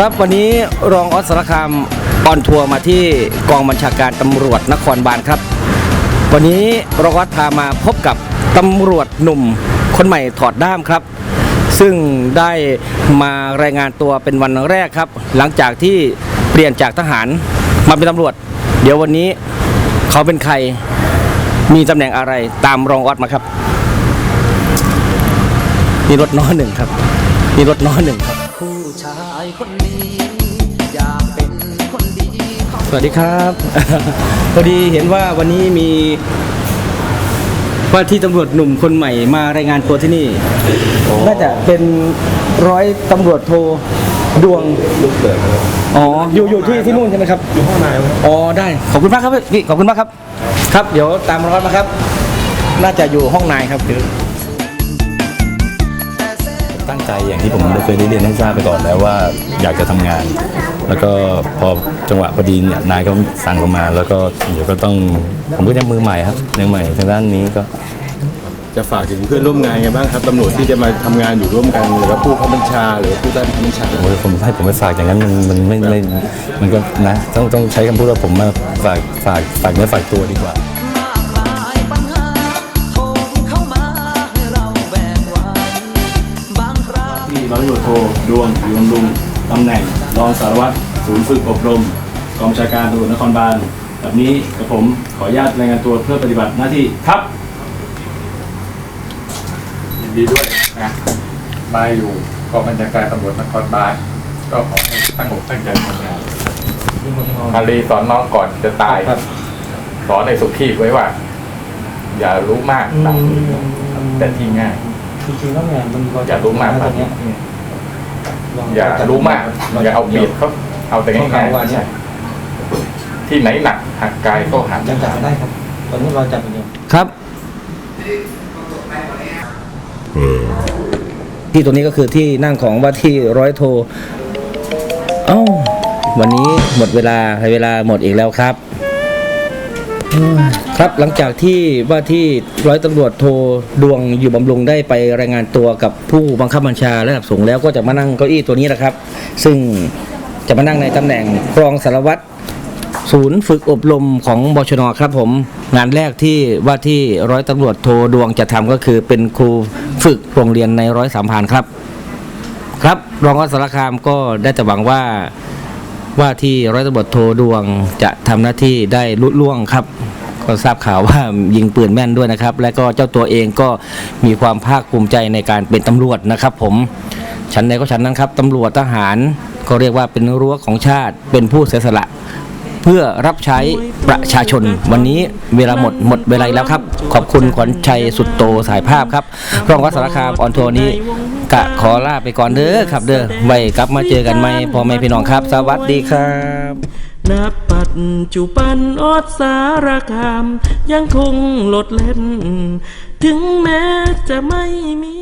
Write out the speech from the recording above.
ครับวันนี้รองออสสารคามออนทัวร์มาที่กองบัญชาการตำรวจนครบาลครับ วันนี้รองออสพามาพบกับตำรวจหนุ่มคนใหม่ถอดด้ามครับ ซึ่งได้มารายงานตัวเป็นวันแรกครับ หลังจากที่เปลี่ยนจากทหารมาเป็นตำรวจ เดี๋ยววันนี้เขาเป็นใครมีตำแหน่งอะไรตามรองออสมาครับมีรถน้อหนึ่งครับมีรถน้อหนึ่งครับ ชายคนนี้ อยากเป็นคนดีของสวัสดีครับ พอดีเห็นว่าวันนี้มีว่าที่ตำรวจหนุ่มคนใหม่มารายงานตัวที่นี่ น่าจะเป็นร้อยตำรวจโทดวงลูกเกิดครับอ๋ออยู่อยู่ที่ที่นู่นใช่ไหมครับอยู่ห้องในครับอ๋อได้ขอบคุณมากครับพี่ขอบคุณมากครับ ครับ เดี๋ยวตามร้อนมาครับ น่าจะอยู่ห้องนายครับ ตั้งใจอย่างที่ผมได้เคยได้เรียนให้ทราบไปก่อนแล้วว่าอยากจะทำงาน แล้วก็พอจังหวะพอดีเนี่ยนายก็สั่งลงมา แล้วก็เดี๋ยวก็ต้องผมก็ยังมือใหม่ครับมือใหม่ทางด้านนี้ก็จะฝากถึงเพื่อนร่วมงานไงบ้างครับตำรวจที่จะมาทำงานอยู่ร่วมกันหรือว่าผู้ข้าบัญชา หรือผู้ใต้บัญชาโอ้ยผมให้ผมไปฝากอย่างนั้นมันมันไม่ไม่มันก็นะต้องต้องใช้คำพูดว่าผมมาฝากฝากฝากเนื้อฝากตัวดีกว่า รั้งที่ร้อยตำรวจโทดวงอยู่บำรุงตำแหน่ง รองสารวัตรศูนย์ฝึกอบรมกองบัญชาการตำรวจนครบาลแบบนี้กับผมขออนุญาตรายงานตัวเพื่อปฏิบัติหน้าที่ครับยินดีด้วยนะมาอยู่กองบัญชาการตำรวจนครบาลก็ขอให้ตั้งอกตั้งใจทำงานมารีสอนน้องก่อนจะตายครับสอนในสุขีไว้ว่า อย่ารู้มากตามแต่ที่ง่าย จริงๆแล้วเนี่ยมันอย่ารู้มากตรงเนี้ยอย่ารู้มากอย่าเอาเปรียบเขาเอาแต่ง่ายๆใช่ที่ไหนหนักหักกายก็หักยังจับได้ครับตอนนี้เราจับอย่างเดียวครับที่ตรงนี้ก็คือที่นั่งของว่าที่ร้อยโทเอ้าวันนี้หมดเวลาเวลาหมดอีกแล้วครับอืม ครับหลังจากที่ว่าที่ร้อยตำรวจโทดวงอยู่บำรุงได้ไปรายงานตัวกับผู้บังคับบัญชาระดับสูงแล้วก็จะมานั่งเก้าอี้ตัวนี้แหละครับ ซึ่งจะมานั่งในตำแหน่งรองสารวัตรศูนย์ฝึกอบรมของบชนครับผมงานแรกที่ว่าที่ร้อยตำรวจโทดวงจะทำก็คือเป็นครูฝึกโรงเรียนในร้อยสามพานครับ ครับรองอัสารคามก็ได้แต่หวังว่า ว่าที่ร้อยตำรวจโทดวงจะทำหน้าที่ได้ลุล่วงครับ ก็ทราบข่าวว่ายิงปืนแม่นด้วยนะครับ และก็เจ้าตัวเองก็มีความภาคภูมิใจในการเป็นตำรวจนะครับ ผมชั้นใดก็ชั้นนั้นครับตำรวจทหารก็เรียกว่าเป็นรั้วของชาติเป็นผู้เสียสละ เพื่อรับใช้ประชาชน วันนี้เวลาหมดหมดเวลาแล้วครับ ขอบคุณขวัญชัยสุดโตสายภาพครับรองวัดสารคามออนทัวร์นี้ กะขอลาไปก่อนเด้อครับเด้อไว้กลับมาเจอกันใหม่พ่อแม่พี่น้องครับ สวัสดีครับนับปัจจุบันอดสารคาม ยังคงหลดเล่น ถึงแม้จะไม่มี